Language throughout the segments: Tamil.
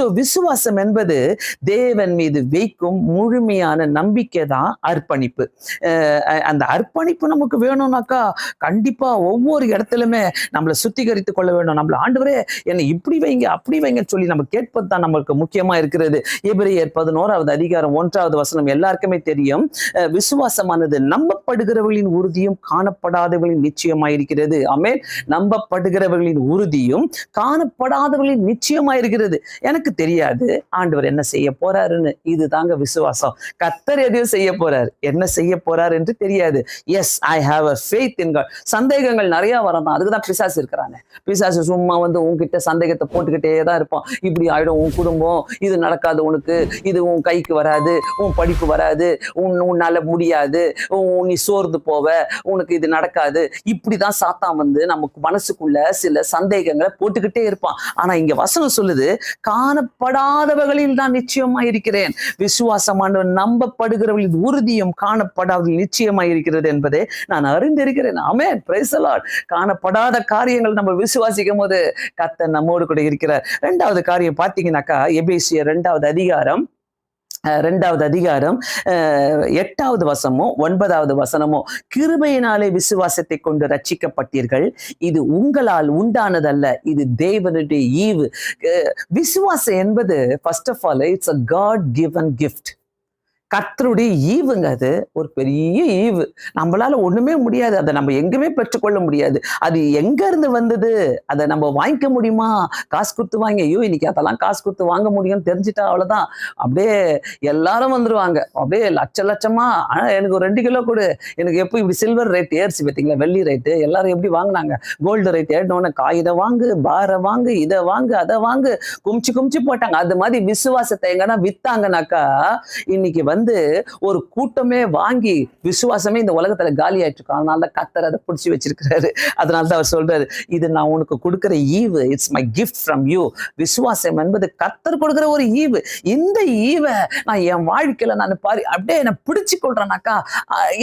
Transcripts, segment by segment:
ஸோ விசுவாசம் என்பது தேவன் மீது வைக்கும் முழுமையான நம்பிக்கை தான் அர்ப்பணிப்பு அந்த அர்ப்பணிப்பு நமக்கு வேணும்னாக்கா கண்டிப்பா ஒவ்வொரு இடத்துலயுமே நம்மளை சுத்திகரித்து கொள்ள வேண்டும். நம்மள ஆண்டவரே என்னை இப்படி வைங்க அப்படி வைங்கன்னு சொல்லி நம்ம கேட்பது தான் நம்மளுக்கு முக்கியமா இருக்கிறது. எபிரியர் பதினோராவது அதிகாரம் ஒன்றாவது வசனம் எல்லாருக்குமே தெரியும். விசுவாசமானது நம்பப்படுகிறவர்களின் உறுதியும் காணப்படாதவர்களின் நிச்சயமாயிருக்கிறது. ஆமே நம்பப்படுகிறவர்களின் உறுதியும் காணப்படாதவர்களின் நிச்சயமாயிருக்கிறது. எனக்கு தெரியாது. ஆண்டவர் என்ன செய்ய போறாருன்னு. இது தாங்க விசுவாசம். கத்தர் எதையும் செய்ய போறார். என்ன செய்ய போறார் என்று தெரியாது. Yes I have a faith in சந்தேகங்கள் நிறைய வரணும். அதுக்கு தான் பிசாசு இருக்கிறாங்க. பிசாசு சும்மா வந்து உன்கிட்ட சந்தேகத்தை போட்டுக்கிட்டே தான் இருப்பான். இப்படி ஆயிடும் உன் குடும்பம். இது நடக்காது உனக்கு. இது உன் கைக்கு வராது. உன் படிப்பு வராது. உன் உன்னால முடியாது. நீ சோர்ந்து போவ. உனக்கு இது நடக்காது. இப்படிதான் சாத்தான் வந்து நமக்கு மனசுக்குள்ள சில சந்தேகங்களை போட்டுக்கிட்டே இருப்பான். ஆனா இங்க வசனம் சொல்லுது காண காணப்படாதவர்களில் நான் நிச்சயமா இருக்கிறேன் விசுவாசமானவன் நம்பப்படுகிறவர்களின் உறுதியும் காணப்படாதவர்கள் நிச்சயமா இருக்கிறது என்பதை நான் அறிந்திருக்கிறேன். ஆமென். பிரைஸ் காணப்படாத காரியங்கள் நம்ம விசுவாசிக்கும் போது கத்தன் நம்மோடு கூட இருக்கிறார். ரெண்டாவது காரியம் பார்த்தீங்கன்னாக்கா எபேசிய ரெண்டாவது அதிகாரம் ரெண்டாவது அதிகாரம் எட்டாவது வசமோ ஒன்பதாவது வசனமோ கிருபையினாலே விசுவாசத்தை கொண்டு ரட்சிக்கப்பட்டீர்கள். இது உங்களால் உண்டானதல்ல இது தேவனுடைய ஈவு. விசுவாசம் என்பது first of all it's a God given gift கத்தருடைய ஈவுங்க அது. ஒரு பெரிய ஈவு. நம்மளால ஒண்ணுமே முடியாது. அதை நம்ம எங்குமே பெற்றுக்கொள்ள முடியாது. அது எங்க இருந்து வந்தது? அதை நம்ம வாங்கிக்க முடியுமா? காசு கொடுத்து வாங்கி ஐயோ இன்னைக்கு அதெல்லாம் காசு கொடுத்து வாங்க முடியும்னு தெரிஞ்சுட்டா அவ்வளவுதான். அப்படியே எல்லாரும் வந்துருவாங்க. அப்படியே லட்ச லட்சமா ஆனா எனக்கு ஒரு ரெண்டு கிலோ கொடு. எனக்கு எப்போ இப்படி சில்வர் ரேட் ஏறிச்சு பார்த்தீங்களா வெள்ளி ரேட்டு எல்லாரும் எப்படி வாங்கினாங்க? கோல்டு ரேட் ஏறினோடனே காயிதை வாங்கு பாரை வாங்கு இதை வாங்கு அதை வாங்கு. குமிச்சு குமிச்சு போட்டாங்க. அது மாதிரி விசுவாசத்தை எங்கன்னா வித்தாங்கனாக்கா இன்னைக்கு வந்து வந்து ஒரு கூட்டமே வாங்கி விசுவாசமே இந்த உலகத்துல காலி ஆயிட்டு இருக்கும் அதனால தான் கத்தர் அதை பிடிச்சி வச்சிருக்கிறாரு. அதனால தான் அவர் சொல்றாரு இது நான் உனக்கு கொடுக்குற ஈவு it's my gift from you விசுவாசம் என்பது கத்தர் கொடுக்குற ஒரு ஈவு. இந்த ஈவை நான் என் வாழ்க்கையில நான் பாரு அப்படியே என்னை பிடிச்சு கொள்றேனாக்கா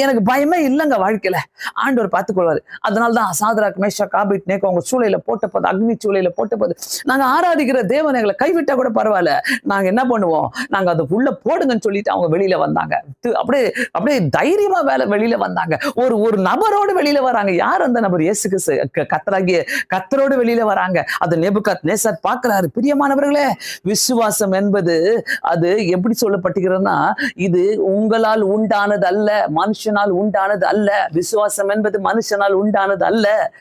எனக்கு பயமே இல்லைங்க வாழ்க்கையில. ஆண்டவர் பார்த்துக்கொள்வாரு. அதனால தான் சாதராக் மேஷா காபிட் நேக்கோ அவங்க சூளையில போட்ட போது அக்னி சூளையில போட்ட போது நாங்க ஆராதிக்கிற தேவன் எங்களை கைவிட்டா கூட பரவாயில்ல. நாங்க என்ன பண்ணுவோம்? நாங்க அதை உள்ள போடுங்கன்னு சொல்லிட்டு அவங்க வெளியே வெளியில வந்தாங்க. அப்படியே அப்படியே தைரியமா வேலை வெளியில வந்தாங்க. ஒரு ஒரு நபரோடு வெளியில வராங்க. யார் அந்த நபர்? இயேசு கத்தராகிய கத்தரோடு வெளியில வராங்க. அது நெபுகாத் நேசர் பார்க்கிறாரு. பிரியமானவர்களே விசுவாசம் என்பது அது எப்படி சொல்லப்பட்டுகிறதுனா இது உங்களால் உண்டானது அல்ல மனுஷனால் உண்டானது அல்ல விசுவாசம் என்பது மனுஷனால் உண்டானது அல்ல